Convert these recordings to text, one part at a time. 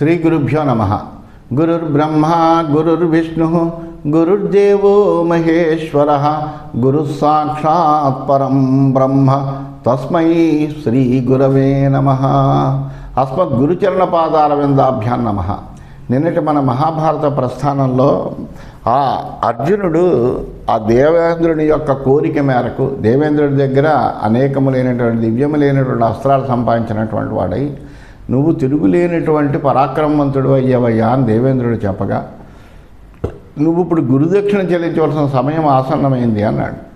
శ్రీ గురుభ్యో నమ. గురుర్బ్రహ్మ గురుర్విష్ణు గురుర్దేవో మహేశ్వర గురు సాక్షాత్ పరం బ్రహ్మ. తస్మై శ్రీ గురవే నమ. అస్మద్ గురుచరణ పాదార నమ. నిన్నటి మన మహాభారత ప్రస్థానంలో ఆ అర్జునుడు ఆ దేవేంద్రుని యొక్క కోరిక మేరకు దేవేంద్రుడి దగ్గర అనేకములైనటువంటి దివ్యములైనటువంటి అస్త్రాలు సంపాదించినటువంటి వాడై నువ్వు తిరుగులేనటువంటి పరాక్రమవంతుడు అయ్యవయ్యా అని దేవేంద్రుడు చెప్పగా నువ్వు ఇప్పుడు గురుదక్షిణ చెల్లించవలసిన సమయం ఆసన్నమైంది అన్నాడు.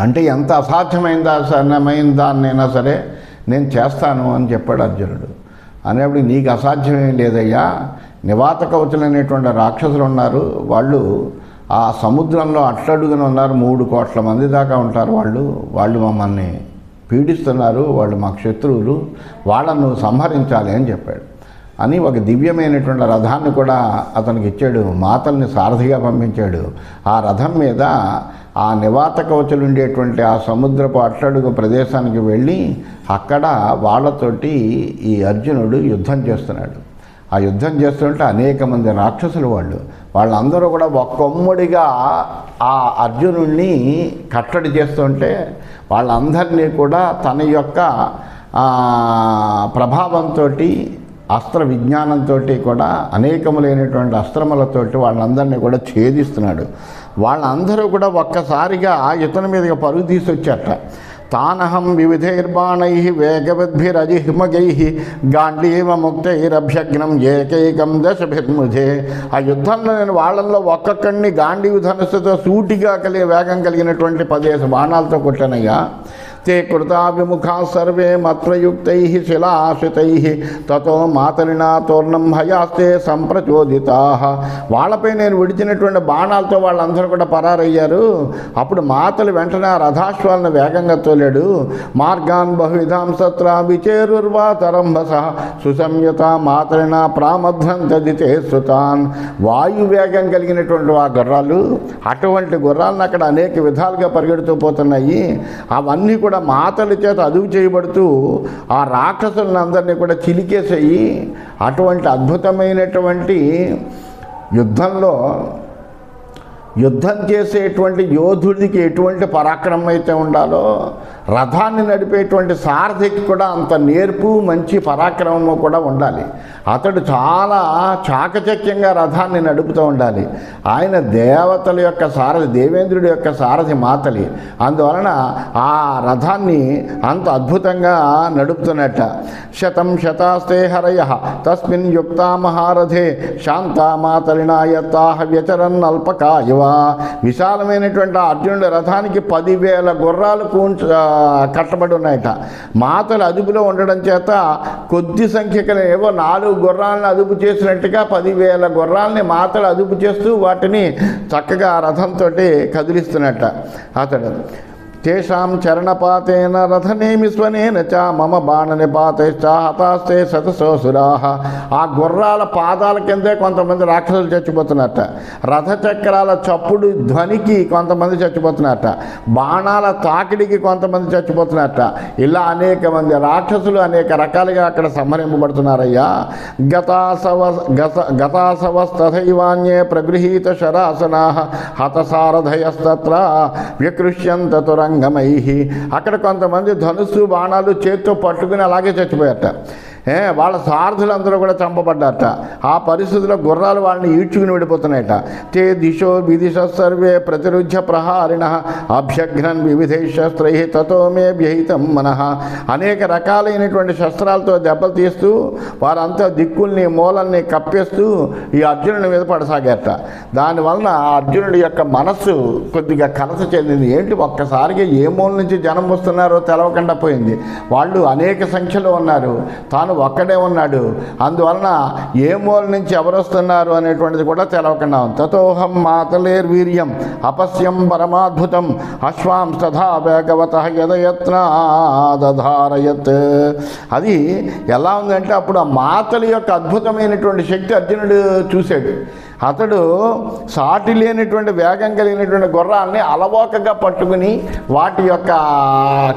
అంటే ఎంత అసాధ్యమైందా? అసన్నమైన దాన్నైనా సరే నేను చేస్తాను అని చెప్పాడు అర్జునుడు. అనేప్పుడు నీకు అసాధ్యమేం లేదయ్యా? నివాత కవచలు అనేటువంటి రాక్షసులు ఉన్నారు. వాళ్ళు ఆ సముద్రంలో అట్టడుగున ఉన్నారు. మూడు కోట్ల మంది దాకా ఉంటారు వాళ్ళు. వాళ్ళు మమ్మల్ని పీడిస్తున్నారు వాళ్ళు మాకు శత్రువులు వాళ్ళను సంహరించాలి అని చెప్పాడు. అని ఒక దివ్యమైనటువంటి రథాన్ని కూడా అతనికి ఇచ్చాడు మాతల్ని సారథిగా పంపించాడు. ఆ రథం మీద ఆ నివాత కవచలుండేటువంటి ఆ సముద్రపు అట్టడుగు ప్రదేశానికి వెళ్ళి అక్కడ వాళ్ళతోటి ఈ అర్జునుడు యుద్ధం చేస్తున్నాడు. ఆ యుద్ధం చేస్తుంటే అనేక మంది రాక్షసులు వాళ్ళు. వాళ్ళందరూ కూడా ఒక్కొమ్మడిగా ఆ అర్జునుడిని కట్టడి చేస్తుంటే వాళ్ళందరినీ కూడా తన యొక్క ప్రభావంతో అస్త్ర విజ్ఞానంతో కూడా అనేకములైనటువంటి అస్త్రములతోటి వాళ్ళందరినీ కూడా ఛేదిస్తున్నాడు. వాళ్ళందరూ కూడా ఒక్కసారిగా ఇతని మీదుగా పరుగు తీసుకొచ్చారట తానహం వివిధైర్బాణై వేగవద్భిరజిహ్మగై గాంధీవ ముక్తైరభ్యగ్నం ఏకైకం దశభిర్ముధే. ఆ యుద్ధంలో నేను వాళ్ళల్లో ఒక్కొక్కడిని గాంధీవి ధనుసుతో సూటిగా కలిగి వేగం కలిగినటువంటి పదేసి బాణాలతో కొట్టానయ్యా. తే కృతాభిముఖా సర్వే మత్రయుక్తై శిలాశ్రితై తతో మాతలినా తోర్ణం హయాస్తే సంప్రచోదితా వాళ్ళపై నేను విడిచినటువంటి బాణాలతో వాళ్ళందరూ కూడా పరారయ్యారు. అప్పుడు మాతలు వెంటనే ఆ రథాశ్వాలను వేగంగా తోలాడు. మార్గాన్ బహువిధాం సత్ర విచేరుర్వా తరంభస। సుసంయత మాతలినా ప్రామధ్రం తదితే శృతాన్ వాయు వేగం కలిగినటువంటి ఆ గుర్రాలు అటువంటి గుర్రాలను అక్కడ అనేక విధాలుగా పరిగెడుతూ పోతున్నాయి. అవన్నీ కూడా మాతల చేత అదువు చేయబడుతూ ఆ రాక్షసులను అందరినీ కూడా చిలికేసేయి. అటువంటి అద్భుతమైనటువంటి యుద్ధంలో యుద్ధం చేసేటువంటి యోధుడికి ఎటువంటి పరాక్రమం అయితే ఉండాలో రథాన్ని నడిపేటువంటి సారథికి కూడా అంత నేర్పు మంచి పరాక్రమము కూడా ఉండాలి. అతడు చాలా చాకచక్యంగా రథాన్ని నడుపుతూ ఉండాలి. ఆయన దేవతల యొక్క సారథి దేవేంద్రుడి యొక్క సారథి మాతలి. అందువలన ఆ రథాన్ని అంత అద్భుతంగా నడుపుతున్నట్ట శతం శతాస్తే హరయ తస్మిన్ యుక్తా మహారథే శాంతా మాతలినాయత్తాహ వ్యచరన్ అల్పకాయవ. విశాలమైనటువంటి ఆ అర్జునుడి రథానికి పదివేల గుర్రాలు కూంచ కట్టబడి ఉన్నాయట. మాతలు అదుపులో ఉండడం చేత కొద్ది సంఖ్యకల ఏవో నాలుగు గుర్రాలను అదుపు చేసినట్టుగా పదివేల గుర్రాలని మాతలు అదుపు చేస్తూ వాటిని చక్కగా రథంతో కదిలిస్తున్నట్ట అతడు. తేషాం చరణపాతేన రథనేమి స్వనేన చ మమ బాణ నిపాతైశ్చ హతాస్తే శతసోసురా ఆ గుర్రాల పాదాల కిందే కొంతమంది రాక్షసులు చచ్చిపోతున్నట్ట. రథచక్రాల చప్పుడు ధ్వనికి కొంతమంది చచ్చిపోతున్నట్ట. బాణాల తాకిడికి కొంతమంది చచ్చిపోతున్నట్ట. ఇలా అనేక మంది రాక్షసులు అనేక రకాలుగా అక్కడ సంహరింపబడుతున్నారయ్యా. గతాసవ గత గతాసవస్తథైవాన్యే ప్రగృహీత శరాసనా హతసారథయస్తత్ర వికృష్యంతతుర తురంగమై అక్కడ కొంతమంది ధనుస్సు బాణాలు చేత్తో పట్టుకుని అలాగే చచ్చిపోయారట. వాళ్ళ సారథులందరూ కూడా చంపబడ్డారట. ఆ పరిస్థితిలో గుర్రాలు వాళ్ళని ఈడ్చుకుని విడిపోతున్నాయట. తే దిశో విదిశ సర్వే ప్రతిరుధ్య ప్రహారిణ అభ్యఘ్నన్ వివిధ శస్త్రై తతో మే వ్యహితం మనః. అనేక రకాలైనటువంటి శస్త్రాలతో దెబ్బలు తీస్తూ వారంతా దిక్కుల్ని మూలల్ని కప్పేస్తూ ఈ అర్జునుడి మీద పడసాగారట. దానివలన ఆ అర్జునుడి యొక్క మనస్సు కొద్దిగా కలస చెందింది. ఏంటి ఒక్కసారిగా ఏ మూల నుంచి జనం వస్తున్నారో తెలవకుండా పోయింది. వాళ్ళు అనేక సంఖ్యలో ఉన్నారు. తాను ఒక్కడే ఉన్నాడు. అందువలన ఏ మూల నుంచి ఎవరు వస్తున్నారు అనేటువంటిది కూడా తెలవకుండా ఉంది. తతోహం మాతలేర్ వీర్యం అపస్యం పరమాద్భుతం అశ్వాం తథా వేగవత యదయత్నాదధారయత్. అది ఎలా ఉందంటే అప్పుడు ఆ మాతల యొక్క అద్భుతమైనటువంటి శక్తి అర్జునుడు చూశాడు. అతడు సాటి లేనటువంటి వేగం కలిగినటువంటి గుర్రాన్ని అలవోకగా పట్టుకుని వాటి యొక్క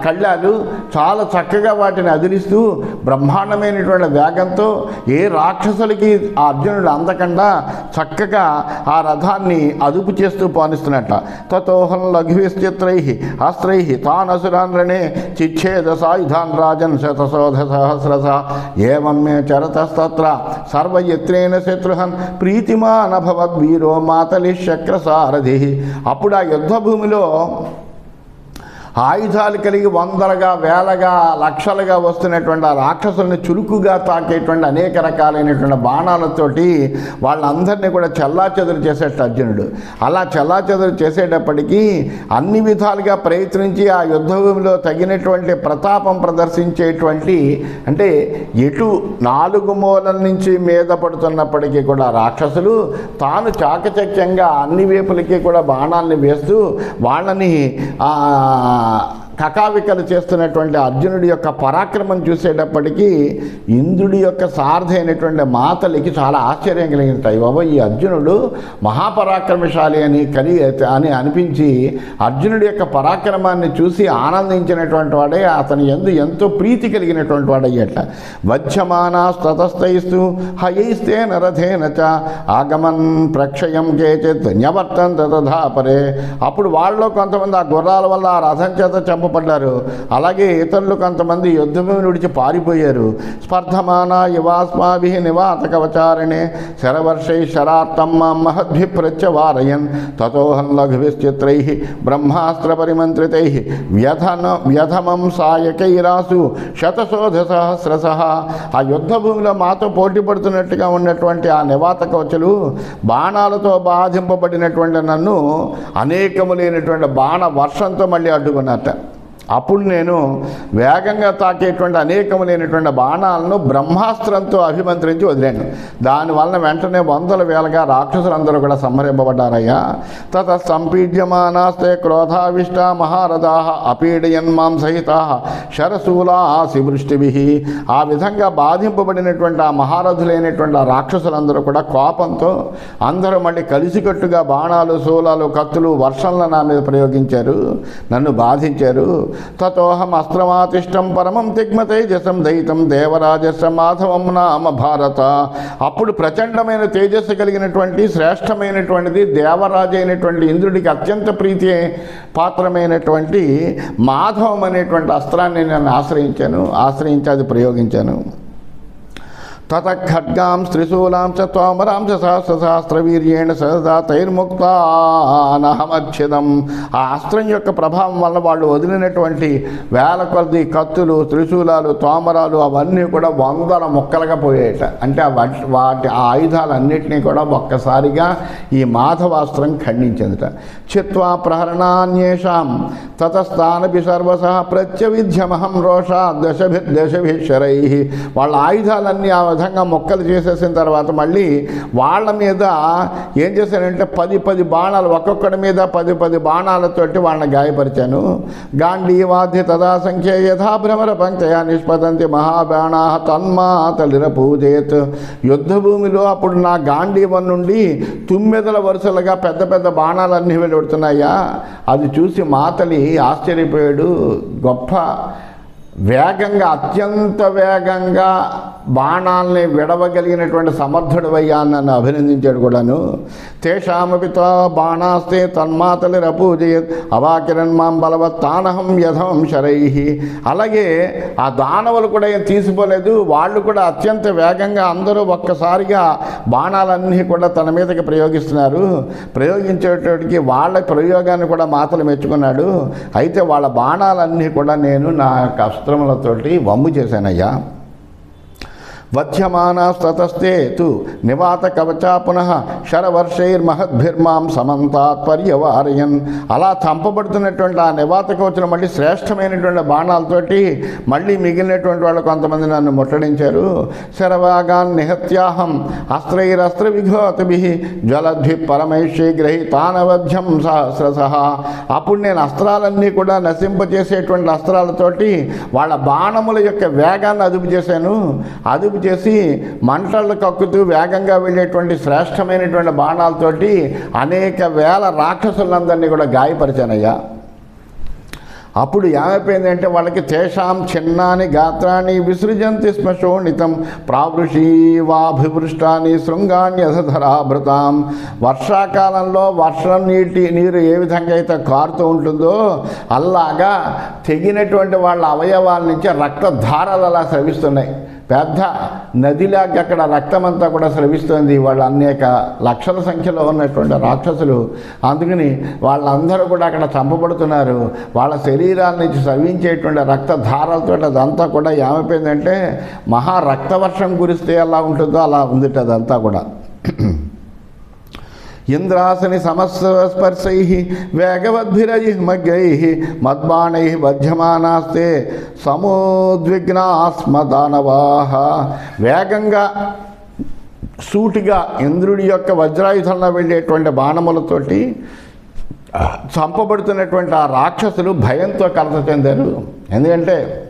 కళ్ళాలు చాలా చక్కగా వాటిని అదిలిస్తూ బ్రహ్మాండమైనటువంటి వేగంతో ఏ రాక్షసులకి ఆ అర్జునుడు అందకుండా చక్కగా ఆ రథాన్ని అదుపు చేస్తూ పానిస్తున్నట్ట తతోహం లఘువిశ్చిత్రై అస్త్రై తానసురాన్ రణే చిచ్ఛేద సాయుధాన్ రాజన్ శతశోధ సహస్రస ఏవం చరతస్తత్ర సర్వయత్రేణ శత్రుహన్ ప్రీతిమాన్ వీరో మాతలి చక్రసారథి అప్పుడు ఆ యుద్ధ భూమిలో ఆయుధాలు కలిగి వందలుగా వేలగా లక్షలుగా వస్తున్నటువంటి ఆ రాక్షసుల్ని చురుకుగా తాకేటువంటి అనేక రకాలైనటువంటి బాణాలతోటి వాళ్ళందరినీ కూడా చెల్లాచెదురు చేసేట అర్జునుడు. అలా చెల్లాచెదురు చేసేటప్పటికీ అన్ని విధాలుగా ప్రయత్నించి ఆ యుద్ధభూమిలో తగినటువంటి ప్రతాపం ప్రదర్శించేటువంటి అంటే ఎటు నాలుగు మూలల నుంచి మీద పడుతున్నప్పటికీ కూడా రాక్షసులు తాను చాకచక్యంగా అన్ని వైపులకి కూడా బాణాలని వేస్తూ వాళ్ళని ఆ, కకావికలు చేస్తున్నటువంటి అర్జునుడి యొక్క పరాక్రమం చూసేటప్పటికీ ఇంద్రుడి యొక్క సారథి అయినటువంటి మాతలికి చాలా ఆశ్చర్యం కలిగింటాయి బాబా ఈ అర్జునుడు మహాపరాక్రమశాలి అని కలి అని అనిపించి అర్జునుడి యొక్క పరాక్రమాన్ని చూసి ఆనందించినటువంటి వాడే అతని ఎందు ఎంతో ప్రీతి కలిగినటువంటి వాడయ్యట వధ్యమానాస్తతస్థైస్తు హయైస్తే నరథేన చ ఆగమన్ ప్రక్షయం కేచిత్ న్యవర్తం తథాపరే అప్పుడు వాళ్ళలో కొంతమంది ఆ గుర్రాల వల్ల ఆ రథం చేత చంపబడ్డారు అలాగే ఇతరులు కొంతమంది యుద్ధమే విడిచి పారిపోయారు. స్పర్ధమాన యువాస్మాభి నివాత కవచారణే శరవర్షై శరార్థం మహద్భి ప్రత్యవారయన్ తతోహం లఘువిశ్చిత్రై బ్రహ్మాస్త్ర పరిమంత్రితై వ్యధన వ్యధమం సాయకైరాసు శతశోధ సహస్రస ఆ యుద్ధ భూమిలో మాతో పోటీ పడుతున్నట్టుగా ఉన్నటువంటి ఆ నివాత కవచలు బాణాలతో బాధింపబడినటువంటి నన్ను అనేకము లేనటువంటి బాణ వర్షంతో మళ్ళీ అడ్డుకున్నట్ట. అప్పుడు నేను వేగంగా తాకేటువంటి అనేకములైనటువంటి బాణాలను బ్రహ్మాస్త్రంతో అభిమంత్రించి వదిలాను. దానివలన వెంటనే వందల వేలగా రాక్షసులందరూ కూడా సంహరింపబడ్డారయ్యా. తత సంపీడ్యమానాస్తే క్రోధావిష్ట మహారథా అపీడయన్మాం సహిత శరశూలాసి వృష్టిభి ఆ విధంగా బాధింపబడినటువంటి ఆ మహారథులైనటువంటి ఆ రాక్షసులందరూ కూడా కోపంతో అందరూ మళ్ళీ కలిసికట్టుగా బాణాలు శూలాలు కత్తులు వర్షంలో నా మీద ప్రయోగించారు. నన్ను బాధించారు. తతోహం అస్త్రమాతిష్టం పరమం తిగ్మతేజసం దయితం దేవరాజస మాధవం నామ భారత. అప్పుడు ప్రచండమైన తేజస్సు కలిగినటువంటి శ్రేష్టమైనటువంటిది దేవరాజు అయినటువంటి ఇంద్రుడికి అత్యంత ప్రీతి పాత్రమైనటువంటి మాధవం అనేటువంటి అస్త్రాన్ని నేను ఆశ్రయించాను ఆశ్రయించి అది ప్రయోగించాను. తత ఖడ్గాం త్రిశూలాం చ త్వామరాం చ సహస్రసహస్రవీర్యేణ సదా తైర్ముక్తానహమచ్ఛిదం ఆ అస్త్రం యొక్క ప్రభావం వల్ల వాళ్ళు వదిలినటువంటి వేల కొద్ది కత్తులు త్రిశూలాలు తోమరాలు అవన్నీ కూడా వందల ముక్కలుగా పోయేట అంటే వాటి ఆ ఆయుధాలన్నింటినీ కూడా ఒక్కసారిగా ఈ మాధవాస్త్రం ఖండించిందిట. చిత్వా ప్రహరణాన్యేషాం తతస్థానభి సర్వస ప్రత్యవిధ్యమహం రోషా దశభి దశభిశ్వరై వాళ్ళ ఆయుధాలన్నీ ఆ విధంగా మొక్కలు చేసేసిన తర్వాత మళ్ళీ వాళ్ళ మీద ఏం చేశానంటే పది పది బాణాలు ఒక్కొక్కడి మీద పది పది బాణాలతోటి వాళ్ళని గాయపరిచాను. గాంధీవాద్య తదా సంఖ్య యథాభ్రమర భ్రమర నిష్పదంతి నిష్పతంతి మహాబాణా తన్మాతలిర పూజేత్ యుద్ధ భూమిలో అప్పుడు నా గాంధీవం నుండి తుమ్మెదల వరుసలుగా పెద్ద పెద్ద బాణాలన్నీ వెలువడుతున్నాయా? అది చూసి మాతలి ఆశ్చర్యపోయాడు. గొప్ప వేగంగా అత్యంత వేగంగా బాణాల్ని విడవగలిగినటువంటి సమర్థుడు అయ్యా నన్ను అభినందించాడు కూడాను. తేషామపిత బాణాస్తే తన్మాతలి రపూజయత్ అవాకిరణ్ మాం బలవత్తానహం యథం శరై అలాగే ఆ దానవులు కూడా ఏం తీసిపోలేదు వాళ్ళు కూడా అత్యంత వేగంగా అందరూ ఒక్కసారిగా బాణాలన్నీ కూడా తన మీదకి ప్రయోగిస్తున్నారు. ప్రయోగించేటోడికి వాళ్ళ ప్రయోగాన్ని కూడా మాతలు మెచ్చుకున్నాడు. అయితే వాళ్ళ బాణాలన్నీ కూడా నేను నా కష్ట అస్త్రములతోటి వమ్ము చేశానయ్యా. వధ్యమానాస్తతస్తే తు నివాత కవచా పునః శరవర్షైర్మహద్భిర్మాం సమంతాత్పర్యవారయన్ అలా చంపబడుతున్నటువంటి ఆ నివాత కవచను మళ్ళీ శ్రేష్టమైనటువంటి బాణాలతోటి మళ్ళీ మిగిలినటువంటి వాళ్ళు కొంతమంది నన్ను ముట్టడించారు. శరవాగాన్ నిహత్యాహం అస్త్రైరస్త్ర విఘోతభి జ్వలద్భి గ్రహి తానవధ్యం సహస్రసహ అప్పుడు నేను అస్త్రాలన్నీ కూడా నశింపజేసేటువంటి అస్త్రాలతోటి వాళ్ళ బాణముల యొక్క వేగాన్ని అదుపు చేశాను. అదుపు కాల్పు చేసి మంటలు కక్కుతూ వేగంగా వెళ్ళేటువంటి శ్రేష్టమైనటువంటి బాణాలతోటి అనేక వేల రాక్షసులందరినీ కూడా గాయపరిచానయ్యా. అప్పుడు ఏమైపోయిందంటే వాళ్ళకి తేషాం చిన్నాని గాత్రాన్ని విసృజంతి శ్మశోణితం ప్రావృషీవాభివృష్టాన్ని శృంగాణ్యధరాభృతాం వర్షాకాలంలో వర్షం నీటి నీరు ఏ విధంగా అయితే కారుతూ ఉంటుందో అలాగా తెగినటువంటి వాళ్ళ అవయవాల నుంచి రక్తధారలు అలా స్రవిస్తున్నాయి. పెద్ద నదిలాగా అక్కడ రక్తమంతా కూడా స్రవిస్తుంది. వాళ్ళు అనేక లక్షల సంఖ్యలో ఉన్నటువంటి రాక్షసులు. అందుకని వాళ్ళందరూ కూడా అక్కడ చంపబడుతున్నారు. వాళ్ళ శరీరాల నుంచి స్రవించేటువంటి రక్తధారలతో అదంతా కూడా ఏమైపోయిందంటే మహా రక్తవర్షం కురిస్తే ఎలా ఉంటుందో అలా ఉంది అదంతా కూడా. ఇంద్రాసని సమస్పర్శై మగ్గై మద్బాణై బధ్యమానాస్తే సమోద్విగ్నాస్మదానవాహ వేగంగా సూటిగా ఇంద్రుడి యొక్క వజ్రాయుధంలో వెళ్ళేటువంటి బాణములతోటి చంపబడుతున్నటువంటి ఆ రాక్షసులు భయంతో కలత చెందారు. ఎందుకంటే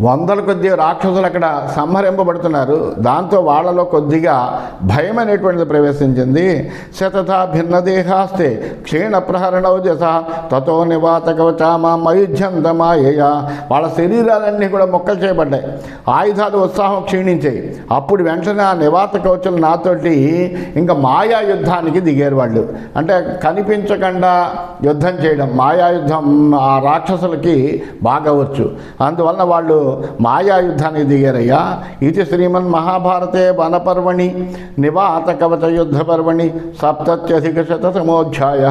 వందల కొద్ది రాక్షసులు అక్కడ సంహరింపబడుతున్నారు. దాంతో వాళ్ళలో కొద్దిగా భయం అనేటువంటిది ప్రవేశించింది. శతథా భిన్న దేహాస్తే క్షీణ ప్రహరణౌజస తతో నివాత కవచామా మయుధ్యంతమాయ వాళ్ళ శరీరాలన్నీ కూడా మొక్కలు చేయబడ్డాయి. ఆయుధాలు ఉత్సాహం క్షీణించాయి. అప్పుడు వెంటనే ఆ నివాత కవచలు నాతోటి ఇంకా మాయా యుద్ధానికి దిగారు వాళ్ళు. అంటే కనిపించకుండా యుద్ధం చేయడం మాయా యుద్ధం ఆ రాక్షసులకి బాగవచ్చు అందువలన వాళ్ళు మాయా యుద్ధానికి దిగారయ్యా. ఇది శ్రీమన్ మహాభారతే వనపర్వణి నివాత కవచ యుద్ధ పర్వణి సప్తత్యధిక శతమోధ్యాయ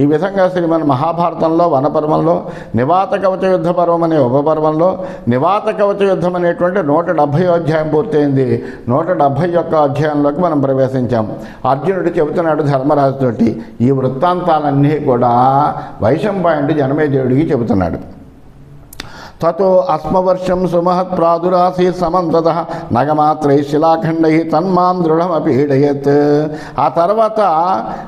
ఈ విధంగా శ్రీమన్ మహాభారతంలో వనపర్వంలో నివాత కవచ యుద్ధ పర్వం అనే ఉపపర్వంలో నివాత కవచ యుద్ధం అనేటువంటి నూట డెబ్భై అధ్యాయం పూర్తయింది. నూట డెబ్భై యొక్క అధ్యాయంలోకి మనం ప్రవేశించాం. అర్జునుడు చెబుతున్నాడు ధర్మరాజుతోటి ఈ వృత్తాంతాలన్నీ కూడా వైశంపాయంటి జనమేజయుడికి చెబుతున్నాడు. తతో అస్మవర్షం సుమహత్ ప్రాదురాసీ సమంతత నగమాత్రై శిలాఖండై తన్మాం దృఢమపీడయత్ ఆ తర్వాత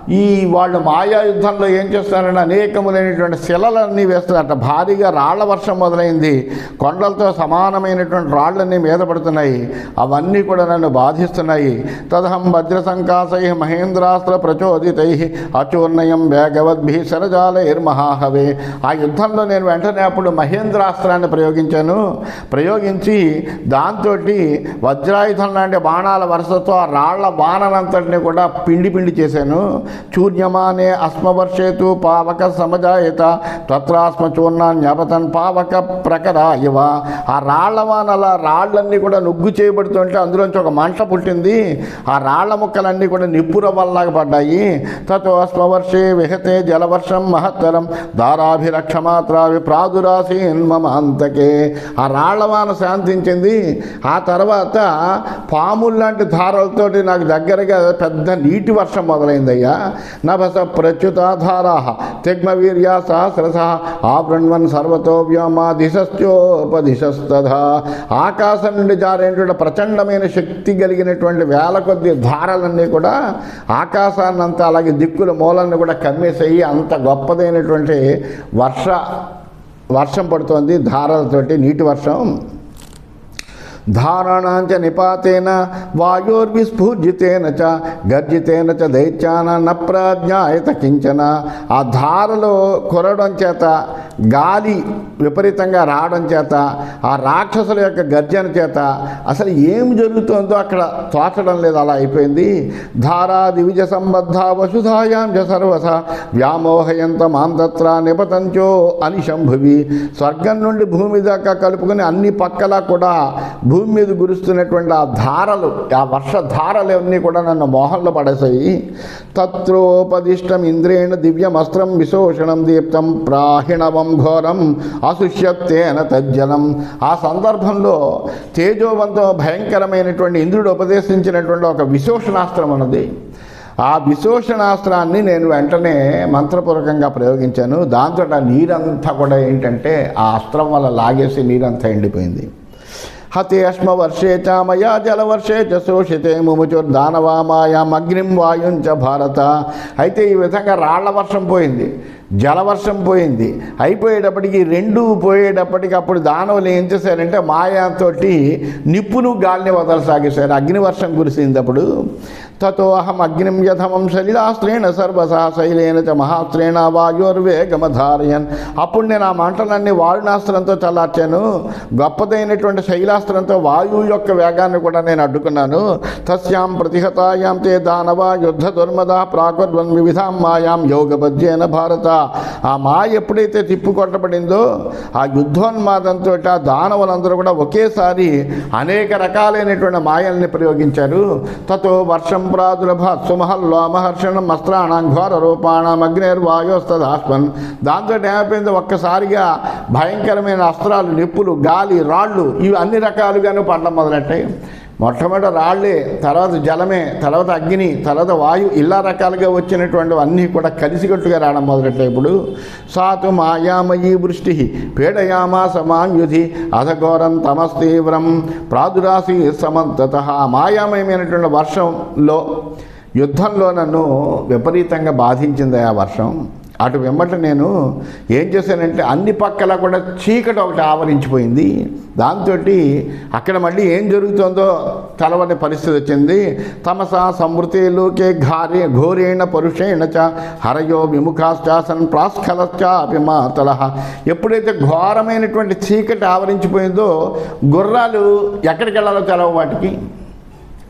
ఈ వాళ్ళు మాయా యుద్ధంలో ఏం చేస్తారంటే అనేకములైనటువంటి శిలలన్నీ వేస్తున్నారట. భారీగా రాళ్ళ వర్షం మొదలైంది. కొండలతో సమానమైనటువంటి రాళ్ళన్నీ మీద పడుతున్నాయి. అవన్నీ కూడా నన్ను బాధిస్తున్నాయి. తదహం భద్రసంకాశై మహేంద్రాస్త్ర ప్రచోదితై అచూర్ణయం వేగవద్భి శరజాలైర్మహాహవే ఆ యుద్ధంలో నేను వెంటనే అప్పుడు మహేంద్రాస్త్రాన్ని ప్రయోగించాను. ప్రయోగించి దాంతో వజ్రాయుధం లాంటి బాణాల వరుసతో ఆ రాళ్ళ బాణనంతటిని కూడా పిండి పిండి చేశాను. చూర్యమానే అస్మవర్షేతు పావక సమజాయత తత్రాస్మ జ్ఞాపతన్ పావక ప్రకర ఇవ ఆ రాళ్ళ వానల రాళ్ళన్నీ కూడా నుగ్గు చేయబడుతుంటే అందులోంచి ఒక మంట పుట్టింది. ఆ రాళ్ళ ముక్కలన్నీ కూడా నిప్పుర వల్లగా పడ్డాయి. తతో అస్మవర్షే విహతే జలవర్షం మహత్తరం. దారాభిరక్షమాత్రావి ప్రాదురాసీన్ మమ అంతకే. ఆ రాళ్ళవాన శాంతించింది. ఆ తర్వాత పాములు లాంటి ధారలతోటి నాకు దగ్గరగా పెద్ద నీటి వర్షం మొదలైందయ్యా. నభస ప్రచ్యుతాధారా తిగ్మవీర్య సహస్రస ఆబృణ్వన్ సర్వతో వ్యోమా దిశశ్చోపదిశస్తథా ఆకాశం నుండి జారేటువంటి ప్రచండమైన శక్తి కలిగినటువంటి వేల కొద్ది ధారలన్నీ కూడా ఆకాశాన్నంతా అలాగే దిక్కుల మూలన్ని కూడా కమ్మేసేయి. అంత గొప్పదైనటువంటి వర్ష వర్షం పడుతోంది ధారలతోటి నీటి వర్షం ధారణాంచ నిపాతేన వాయోర్విస్ఫూర్జితేన చ గర్జితేన చ దైత్యాన నప్రాజ్ఞాయత కించన ఆ ధారలో కొరడం చేత గాలి విపరీతంగా రావడం చేత ఆ రాక్షసుల యొక్క గర్జన చేత అసలు ఏం జరుగుతుందో అక్కడ తోచడం లేదు అలా అయిపోయింది. ధారా దివిజ సంబద్ధ వసుధాయాం చ సర్వస వ్యామోహయంత మాంతత్ర నిపతంచో అనిశంభువి స్వర్గం నుండి భూమి దాకా కలుపుకుని అన్ని పక్కలా కూడా భూమి మీద గురుస్తున్నటువంటి ఆ ధారలు ఆ వర్షధారలు ధారలన్నీ కూడా నన్ను మోహంలో పడేసాయి తత్రోపదిష్టం ఇంద్రేణ దివ్యమస్త్రం విశోషణం దీప్తం ప్రాహిణవం ఘోరం అసుష్యత్తేన తజ్జలం ఆ సందర్భంలో తేజోవంతం భయంకరమైనటువంటి ఇంద్రుడు ఉపదేశించినటువంటి ఒక విశోషణాస్త్రం ఉన్నది. ఆ విశోషణాస్త్రాన్ని నేను వెంటనే మంత్రపూర్వకంగా ప్రయోగించాను. దాంతో నీరంతా కూడా ఏంటంటే ఆ అస్త్రం వల్ల లాగేసి నీరంతా ఎండిపోయింది. హతే అశ్మ వర్షే చ మయా జలవర్షే చ శోషితే ముముచుర్దానవామాయాం అగ్నిం వాయుంచ భారత. అయితే ఈ విధంగా రాళ్ళ వర్షం పోయింది. జలవర్షం పోయింది. అయిపోయేటప్పటికి రెండు పోయేటప్పటికి అప్పుడు దానవులు ఏం చేశారంటే మాయాతోటి నిప్పును గాలిని వదలసాగేశారు. అగ్నివర్షం కురిసింది అప్పుడు తతో అహం అగ్నిం యథమం శలిలాస్త్రేణ సర్వసా శైలేన చ మహాస్త్రేణ వాయుర్వేగమధారయన్. అప్పుడు నేను ఆ మంటలన్నీ వాయునాస్త్రంతో చల్లార్చాను గొప్పదైనటువంటి శైలాస్త్రంతో వాయువు యొక్క వేగాన్ని కూడా నేను అడ్డుకున్నాను. తస్యాం ప్రతిహతాయాం తే దానవ యుద్ధ దుర్మద ప్రాకుర్వన్ వివిధాం మాయాం యోగపద్యేన భారత. ఆ మాయ ఎప్పుడైతే తిప్పుకొట్టబడిందో ఆ యుద్ధోన్మాదంతో ఆ దానవులందరూ కూడా ఒకేసారి అనేక రకాలైనటువంటి మాయల్ని ప్రయోగించారు. తతో వర్షం ప్రాదులభ సుమహల్లోమహర్షణం అస్త్రాణం ఘోర రూపాణం అగ్నిర్వాయోస్తదాస్మన్. దాంతో ఏమైపోయింది ఒక్కసారిగా భయంకరమైన అస్త్రాలు నిప్పులు గాలి రాళ్ళు ఇవి అన్ని రకాలుగాను పండడం మొదలెట్టాయి. మొట్టమొదటి రాళ్ళే తర్వాత జలమే తర్వాత అగ్ని తర్వాత వాయు ఇలా రకాలుగా వచ్చినటువంటి అన్నీ కూడా కలిసికట్టుగా రావడం మొదలెట్టాయి ఇప్పుడు సాతు మాయామయీ వృష్టి పీడయామా సమాన్యుధి అధఘోరం తమస్తీవ్రం ప్రాదురాసి సమంతత మాయామయమైనటువంటి వర్షంలో యుద్ధంలో నన్ను విపరీతంగా బాధించింది ఆ వర్షం. అటు వెంబట నేను ఏం చేశానంటే అన్ని పక్కల కూడా చీకటి ఒకటి ఆవరించిపోయింది. దాంతో అక్కడ మళ్ళీ ఏం జరుగుతుందో తెలవని పరిస్థితి వచ్చింది. తమస సమృతిలోకే ఘారే ఘోరేణ పరుషేణ చ హరయో విముఖాశ్చాసన్ ప్రాస్ఖలశ్చ అభిమాతల. ఎప్పుడైతే ఘోరమైనటువంటి చీకటి ఆవరించిపోయిందో గుర్రాలు ఎక్కడికి వెళ్ళాలో తెలవ వాటికి.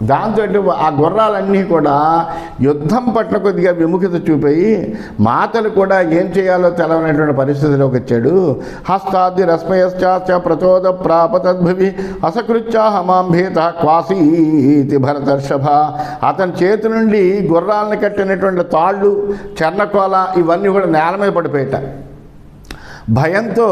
దాంతో ఆ గుర్రాలన్నీ కూడా యుద్ధం పట్ల కొద్దిగా విముఖత చూపాయి. మాతలు కూడా ఏం చేయాలో తెలవనటువంటి పరిస్థితిలోకి వచ్చాడు. హస్తాది రస్మయశ్చాచ ప్రచోద ప్రాపతద్భవి అసకృత్యాహమాం భీత క్వాసీతి భరతర్షభ. అతని చేతి నుండి గుర్రాలను కట్టినటువంటి తాళ్ళు చెన్నకోల ఇవన్నీ కూడా నేల మీద పడిపోయాట. భయంతో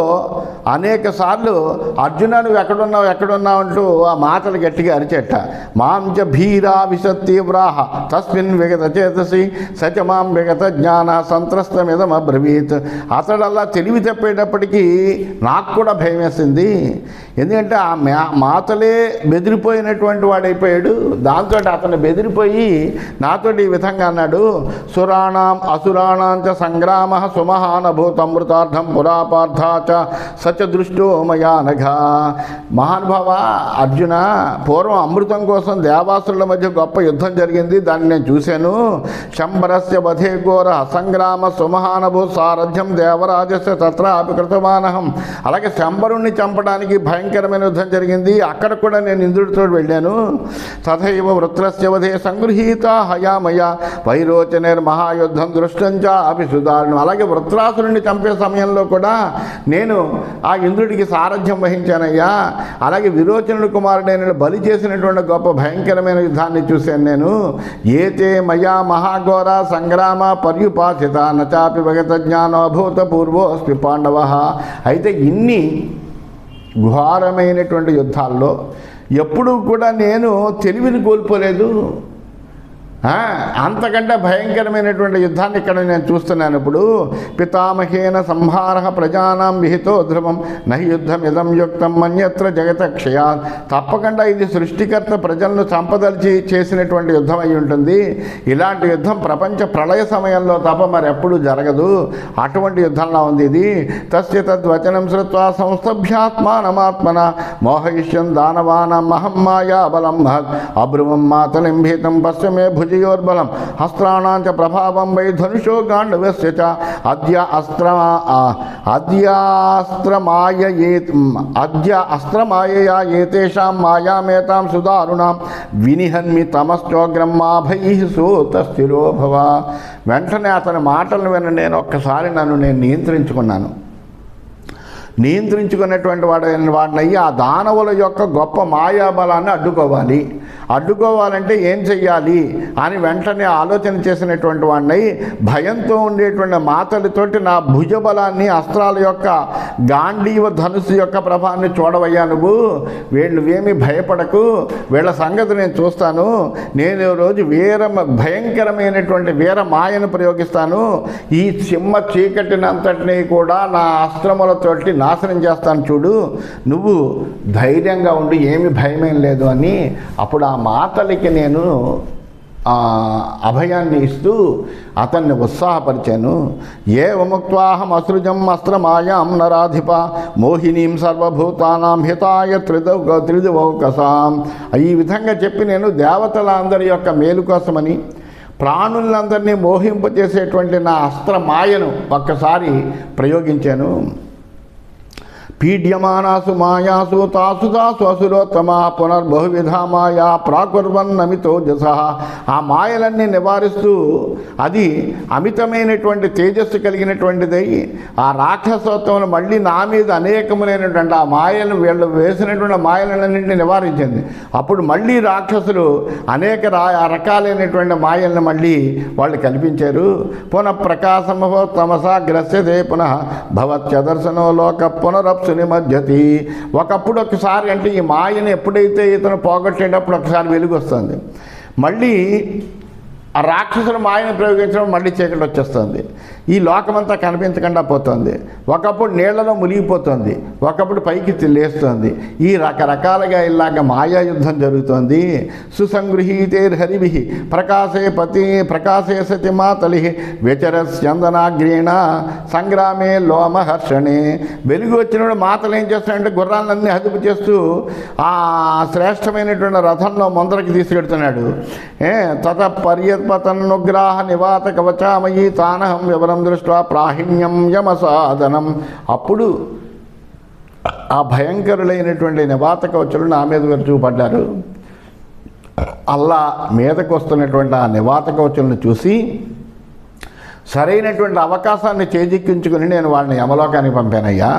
అనేక సార్లు అర్జున నువ్వు ఎక్కడున్నావు ఎక్కడున్నావు? అంటూ ఆ మాటలు గట్టిగా అరిచెట్ట మాంచ భీరా విశతీవ్రాహ తస్మిన్ విగత చేతసి సచ మాం విగత జ్ఞాన సంత్రస్తమిదమబ్రవీత్ అతడల్లా తెలివి తప్పేటప్పటికీ నాకు కూడా భయం వేసింది. ఎందుకంటే ఆ మాతలే బెదిరిపోయినటువంటి వాడైపోయాడు. దాంతో అతను బెదిరిపోయి నాతోటి ఈ విధంగా అన్నాడు. సురాణం అసురాణాంచ సంగ్రామ సంగ్రామ సుమహానభూతమృతార్థం పురా పార్థాచ సచ దృష్టో మయా నఘ. మహానుభావ అర్జున పూర్వం అమృతం కోసం దేవాసుల మధ్య గొప్ప యుద్ధం జరిగింది. దాన్ని నేను చూశాను. శంబరస్య వధే ఘోర సంగ్రామ సుమహానుభూ సారథ్యం దేవరాజస్య తత్ర కృతమానహం అలాగే శంబరుణ్ణి చంపడానికి భయంకరమైన యుద్ధం జరిగింది. అక్కడ కూడా నేను ఇంద్రుడితో వెళ్ళాను. తథైవ వృత్రస్య వధే సంగృహీత హయామయ వైరోచనేర్ మహాయుద్ధం దృష్టంచ అపి సుధారణం అలాగే వృత్రాసురుణ్ణి చంపే సమయంలో కూడా నేను ఆ ఇంద్రుడికి సారథ్యం వహించానయ్యా. అలాగే విరోచనుడు కుమారుడైన బలి చేసినటువంటి గొప్ప భయంకరమైన యుద్ధాన్ని చూశాను నేను. ఏతే మయా మహాఘోర సంగ్రామ పర్యుపాసిత నచాపి భగత జ్ఞానోభూత పూర్వోస్మి పాండవ. అయితే ఇన్ని ఘోరమైనటువంటి యుద్ధాల్లో ఎప్పుడూ కూడా నేను తెలివిని కోల్పోలేదు. అంతకంటే భయంకరమైనటువంటి యుద్ధాన్ని ఇక్కడ నేను చూస్తున్నాను ఇప్పుడు. పితామహేన సంహార ప్రజానాం విహితో ధ్రువం నహి యుద్ధం ఇదం యుక్తం మన్యత్ర జగత క్షయా తప్పకుండా ఇది సృష్టికర్త ప్రజలను చంపదలిచి చేసినటువంటి యుద్ధం అయి ఉంటుంది. ఇలాంటి యుద్ధం ప్రపంచ ప్రళయ సమయంలో తప్ప మరి ఎప్పుడు జరగదు. అటువంటి యుద్ధంలా ఉంది ఇది. తస్య తద్వచనం శ్రుత్వా సంస్థభ్యాత్మానమాత్మన మోహయిష్యం దానవానం మహమ్మాయా బలం మహత్ అబ్రువం మాతలింభీతం పశ్చిమే భుజ హస్త్రాణాం చ ప్రభావం వై ధనుషో గాండవస్య చ. అద్య అస్త్ర అద్యాస్త్రమాయ ఏ అద్య అస్త్రమాయయా ఏతేషాం మాయామేతాం సుదారుణాం. వినిహన్మి తమశ్చోగ్రం మాభై సూతస్థిరో వెంటనే అతని మాటలను విన నేను ఒక్కసారి నన్ను నేను నియంత్రించుకున్నాను. నియంత్రించుకున్నటువంటి వాడైన వాడినయ్యి ఆ దానవుల యొక్క గొప్ప మాయాబలాన్ని అడ్డుకోవాలి. అడ్డుకోవాలంటే ఏం చెయ్యాలి అని వెంటనే ఆలోచన చేసినటువంటి వాడినై భయంతో ఉండేటువంటి మాతలతోటి నా భుజబలాన్ని అస్త్రాల యొక్క గాంధీవ ధనుసు యొక్క ప్రభావాన్ని చూడవయ్యా నువ్వు. వీళ్ళు ఏమి భయపడకు. వీళ్ళ సంగతి నేను చూస్తాను. నేను రోజు వీర భయంకరమైనటువంటి వీర మాయను ప్రయోగిస్తాను. ఈ సింహ చీకటినంతటినీ కూడా నా అస్త్రములతోటి నాశనం చేస్తాను చూడు నువ్వు ధైర్యంగా ఉండి ఏమి భయమేం లేదు అని అప్పుడు ఆ మాతలకి నేను అభయాన్ని ఇస్తూ అతన్ని ఉత్సాహపరిచాను. ఏ విముక్వాహం అసృజం అస్త్రమాయాం నరాధిప మోహినీం సర్వభూతానాం హితాయ త్రిదౌ త్రిదివౌకసాం. ఈ విధంగా చెప్పి నేను దేవతల అందరి యొక్క మేలు కోసమని ప్రాణులందరినీ మోహింపజేసేటువంటి నా అస్త్ర మాయను ఒక్కసారి ప్రయోగించాను. పీడ్యమానాసు మాయాసు తాసు తాసు అసురోత్తమ పునర్బహువిధ మాయా ప్రాకుర్వన్నమితో జస. ఆ మాయలన్నీ నివారిస్తూ అది అమితమైనటువంటి తేజస్సు కలిగినటువంటిదై ఆ రాక్షసోత్వం మళ్ళీ నా మీద అనేకములైనటువంటి ఆ మాయలు వీళ్ళు వేసినటువంటి మాయలన్నింటినీ నివారించింది. అప్పుడు మళ్ళీ రాక్షసులు అనేక రా రకాలైనటువంటి మాయలను మళ్ళీ వాళ్ళు కల్పించారు. పునః ప్రకాశమో తమసా గ్రస్యతే పునః భవత్యదర్శనో లోక పునరప్సు నిమజ్జతి ఒకప్పుడు ఒకసారి అంటే ఈ మాయను ఎప్పుడైతే ఇతను పోగొట్టేటప్పుడు ఒకసారి వెలుగు వస్తుంది మళ్ళీ ఆ రాక్షసుల మాయను ప్రయోగించడం మళ్ళీ చీకటి వచ్చేస్తుంది. ఈ లోకమంతా కనిపించకుండా పోతుంది. ఒకప్పుడు నీళ్ళలో మునిగిపోతుంది. ఒకప్పుడు పైకి లేస్తుంది. ఈ రకరకాలుగా ఇలాగ మాయా యుద్ధం సుసంగృహీతే సుసంగృహీతేర్హరిభి ప్రకాశే పతి ప్రకాశే సతి మాతలి వ్యచరస్యందనాగ్రీణ సంగ్రామే లోమహర్షణే వెలుగు వచ్చినప్పుడు మాతలు ఏం చేస్తాయంటే గుర్రాలన్నీ అదుపు చేస్తూ ఆ శ్రేష్టమైనటువంటి రథంలో ముందరకి తీసుకెడుతున్నాడు. ఏ తత పర్యత్పతనుగ్రాహ నివాత కవచామయీ తానహం వివరం దృష్ట్యా ప్రాహిణ్యం యమసాధనం. అప్పుడు ఆ భయంకరులైనటువంటి నివాత కవచులు నా మీద చూపడ్డారు. అల్లా మీదకు వస్తున్నటువంటి ఆ నివాత కవచులను చూసి సరైనటువంటి అవకాశాన్ని చేజిక్కించుకుని నేను వాళ్ళని యమలోకానికి పంపానయ్యా.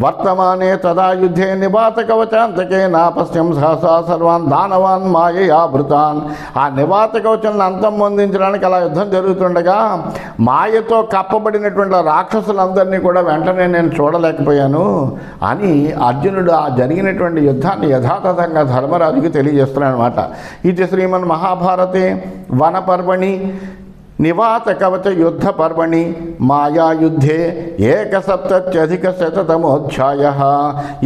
వర్తమానే తదా యుద్ధే నివాత కవచాంతకే నాపస్యం సహసా సర్వాన్ దానవాన్ మాయయా భృతాన్ ఆ నివాత కవచాలను అంతం పొందించడానికి అలా యుద్ధం జరుగుతుండగా మాయతో కప్పబడినటువంటి రాక్షసులందరినీ కూడా వెంటనే నేను చూడలేకపోయాను అని అర్జునుడు ఆ జరిగినటువంటి యుద్ధాన్ని యథాతథంగా ధర్మరాజుకి తెలియజేస్తున్నాడు అనమాట ఇది శ్రీమన్ మహాభారతే వనపర్వణి నివాత కవచ యుద్ధ పర్వణి మాయాయుద్ధే ఏకసప్తత్యధిక శతతమోధ్యాయ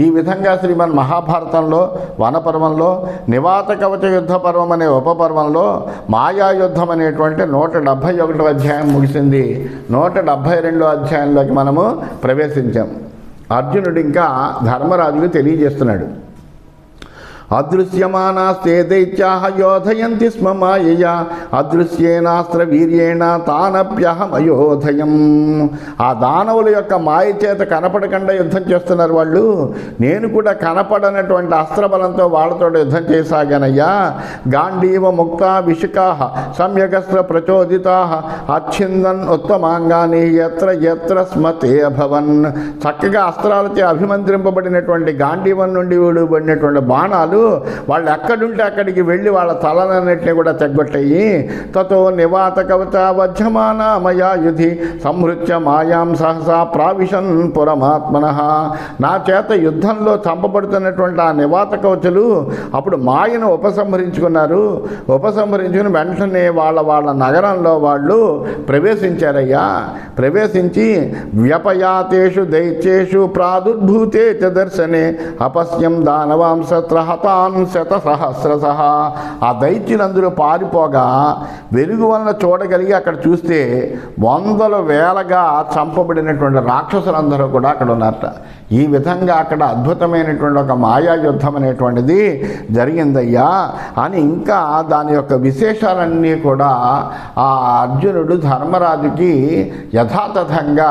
ఈ విధంగా శ్రీమన్ మహాభారతంలో వనపర్వంలో నివాత కవచ యుద్ధ పర్వం అనే ఉపపర్వంలో మాయాయుద్ధం అనేటువంటి నూట డెబ్భై ఒకటో అధ్యాయం ముగిసింది. నూట డెబ్భై రెండో అధ్యాయంలోకి మనము ప్రవేశించాం. అర్జునుడు ఇంకా ధర్మరాజుకు తెలియజేస్తున్నాడు. అదృశ్యమానాస్తే దైత్యాహ యోధయంతి స్మ మాయయా. అదృశ్యేనాస్త్ర వీర్యేణ తానప్యహమయోధయం. ఆ దానవుల యొక్క మాయ చేత కనపడకుండా యుద్ధం చేస్తున్నారు వాళ్ళు. నేను కూడా కనపడనటువంటి అస్త్రబలంతో వాళ్ళతో యుద్ధం చేసాగానయ్యా. గాంధీవ ముక్త విషికా సమ్యగస్త్ర ప్రచోదితా అచ్చిందన్ ఉత్తమాంగాని ఎత్ర ఎత్ర స్మతే అభవన్ చక్కగా అస్త్రాలచే అభిమంత్రింపబడినటువంటి గాంధీవం నుండి విడుబడినటువంటి బాణాలు వాళ్ళు ఎక్కడుంటే అక్కడికి వెళ్ళి వాళ్ళ తలనన్నింటినీ కూడా తెగ్గొట్టయి. తతో నివాత కవచ వధ్యమానామయాయుధి యుధి సంహృత్య మాయాం సహసా ప్రావిశన్ పురమాత్మన. నా చేత యుద్ధంలో చంపబడుతున్నటువంటి ఆ నివాత కవచలు అప్పుడు మాయను ఉపసంహరించుకున్నారు. ఉపసంహరించుకుని వెంటనే వాళ్ళ వాళ్ళ నగరంలో వాళ్ళు ప్రవేశించారయ్యా. ప్రవేశించి వ్యపయాతేషు దైత్యేషు ప్రాదుర్భూతే చ దర్శనే అపస్యం దానవాం హత హతాన్ శత సహస్రశ ఆ దైత్యులందరూ పారిపోగా వెలుగు వలన చూడగలిగి అక్కడ చూస్తే వందల వేలగా చంపబడినటువంటి రాక్షసులందరూ కూడా అక్కడ ఉన్నారట. ఈ విధంగా అక్కడ అద్భుతమైనటువంటి ఒక మాయా యుద్ధం అనేటువంటిది జరిగిందయ్యా అని ఇంకా దాని యొక్క విశేషాలన్నీ కూడా ఆ అర్జునుడు ధర్మరాజుకి యథాతథంగా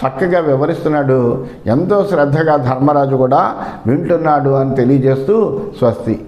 చక్కగా వివరిస్తున్నాడు. ఎంతో శ్రద్ధగా ధర్మరాజు కూడా వింటున్నాడు అని తెలియజేస్తూ స్వస్తి.